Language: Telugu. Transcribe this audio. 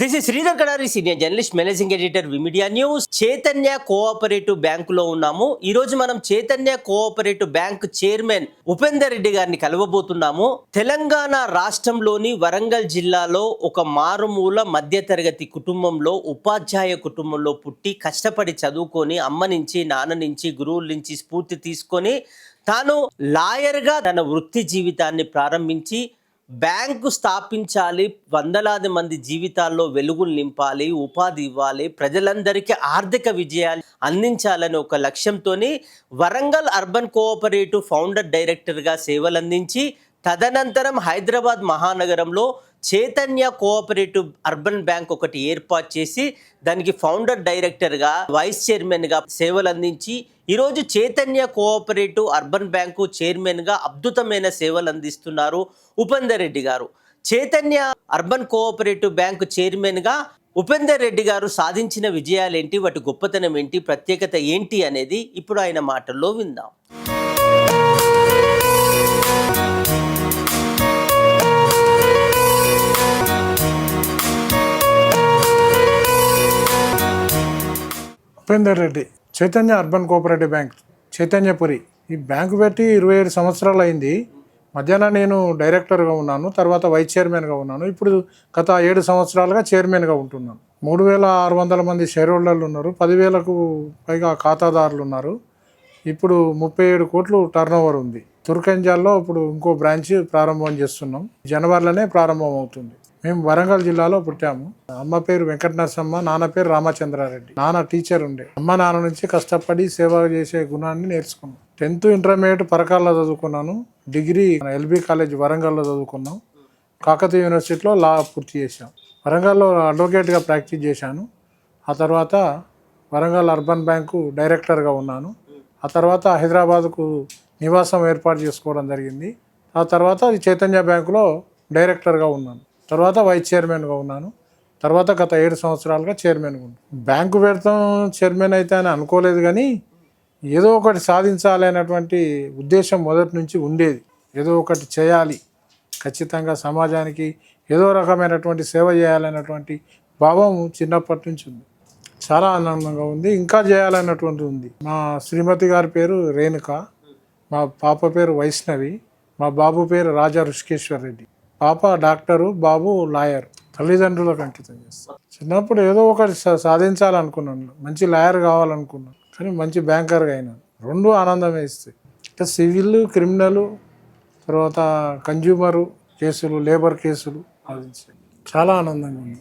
This is Sridhar Kadari senior journalist managing editor V media news Chaitanya cooperative బ్యాంక్లో ఉన్నాము. ఈ రోజు మనం Chaitanya cooperative bank chairman Upender Reddy గారిని కలవబోతున్నాము. తెలంగాణ రాష్ట్రంలోని వరంగల్ జిల్లాలో ఒక మారుమూల మధ్యతరగతి కుటుంబంలో ఉపాధ్యాయ కుటుంబంలో పుట్టి కష్టపడి చదువుకొని అమ్మ నుంచి నాన్న నుంచి గురువుల నుంచి స్ఫూర్తి తీసుకొని తాను లాయర్గా తన వృత్తి జీవితాన్ని ప్రారంభించి బ్యాంకు స్థాపించాలి వందలాది మంది జీవితాల్లో వెలుగులు నింపాలి ఉపాధి ఇవ్వాలి ప్రజలందరికీ ఆర్థిక విజయాలు అందించాలని ఒక లక్ష్యంతోని వరంగల్ అర్బన్ కోఆపరేటివ్ ఫౌండర్ డైరెక్టర్గా సేవలందించి తదనంతరం హైదరాబాద్ మహానగరంలో చైతన్య కోఆపరేటివ్ అర్బన్ బ్యాంక్ ఒకటి ఏర్పాటు చేసి దానికి ఫౌండర్ డైరెక్టర్గా వైస్ చైర్మన్గా సేవలు అందించి ఈరోజు చైతన్య కోఆపరేటివ్ అర్బన్ బ్యాంకు చైర్మన్గా అద్భుతమైన సేవలు అందిస్తున్నారు ఉపేందర్ రెడ్డి గారు. చైతన్య అర్బన్ కోఆపరేటివ్ బ్యాంకు చైర్మన్గా ఉపేందర్ రెడ్డి గారు సాధించిన విజయాలు ఏంటి వాటి గొప్పతనం ఏంటి? ప్రత్యేకత ఏంటి? అనేది ఇప్పుడు ఆయన మాటల్లో విందాం. Upender Reddy Chaitanya urban cooperative bank Chaitanyapuri. ఈ బ్యాంకు పెట్టి ఇరవై ఏడు సంవత్సరాలు అయింది. మధ్యాహ్నం నేను డైరెక్టర్గా ఉన్నాను తర్వాత వైస్ చైర్మన్గా ఉన్నాను. ఇప్పుడు గత ఏడు సంవత్సరాలుగా చైర్మన్గా ఉంటున్నాను. మూడు వేల ఆరు వందల మంది షేర్ హోల్డర్లు ఉన్నారు పదివేలకు పైగా ఖాతాదారులు ఉన్నారు. ఇప్పుడు ముప్పై ఏడు కోట్లు టర్న్ ఓవర్ ఉంది. తుర్కంజాల్లో ఇప్పుడు ఇంకో బ్రాంచ్ ప్రారంభం చేస్తున్నాం. జనవరిలోనే ప్రారంభం అవుతుంది మేము వరంగల్ జిల్లాలో పుట్టాము. అమ్మ పేరు వెంకటనరసమ్మ నాన్న పేరు రామచంద్రారెడ్డి. నాన్న టీచర్ ఉండే. అమ్మ నాన్న నుంచి కష్టపడి సేవ చేసే గుణాన్ని నేర్చుకున్నాం. టెన్త్ ఇంటర్మీడియట్ పరకాల్లో చదువుకున్నాను. డిగ్రీ ఎల్బీ కాలేజ్ వరంగల్లో చదువుకున్నాం. కాకతీయ యూనివర్సిటీలో లా పూర్తి చేశాం. వరంగల్లో అడ్వకేట్గా ప్రాక్టీస్ చేశాను. ఆ తర్వాత వరంగల్ అర్బన్ బ్యాంకు డైరెక్టర్గా ఉన్నాను. ఆ తర్వాత హైదరాబాద్కు నివాసం ఏర్పాటు చేసుకోవడం జరిగింది. ఆ తర్వాత చైతన్య బ్యాంకులో డైరెక్టర్గా ఉన్నాను. తర్వాత వైస్ చైర్మన్గా ఉన్నాను. తర్వాత గత ఏడు సంవత్సరాలుగా చైర్మన్గా ఉన్నాను. బ్యాంకు పెడతాం చైర్మన్ అయితే అని అనుకోలేదు కానీ ఏదో ఒకటి సాధించాలి అనేటువంటి ఉద్దేశం మొదటి నుంచి ఉండేది. ఏదో ఒకటి చేయాలి. ఖచ్చితంగా సమాజానికి ఏదో రకమైనటువంటి సేవ చేయాలనేటువంటి భావం చిన్నప్పటి నుంచి ఉంది. చాలా ఆనందంగా ఉంది. ఇంకా చేయాలన్నటువంటి ఉంది. మా శ్రీమతి గారి పేరు రేణుక. మా పాప పేరు వైష్ణవి. మా బాబు పేరు రాజా రుషికేశ్వర్ రెడ్డి. పాప డాక్టరు బాబు లాయర్ తల్లిదండ్రులకు అంకితం చేస్తాను చిన్నప్పుడు ఏదో ఒకటి సా- సాధించాలనుకున్నాను. మంచి లాయర్ కావాలనుకున్నాను. కానీ మంచి బ్యాంకర్గా అయినాను. రెండు ఆనందమే ఇస్తాయి అంటే సివిల్ క్రిమినల్ తర్వాత కన్జ్యూమరు కేసులు లేబర్ కేసులు సాధించాయి చాలా ఆనందంగా ఉంది.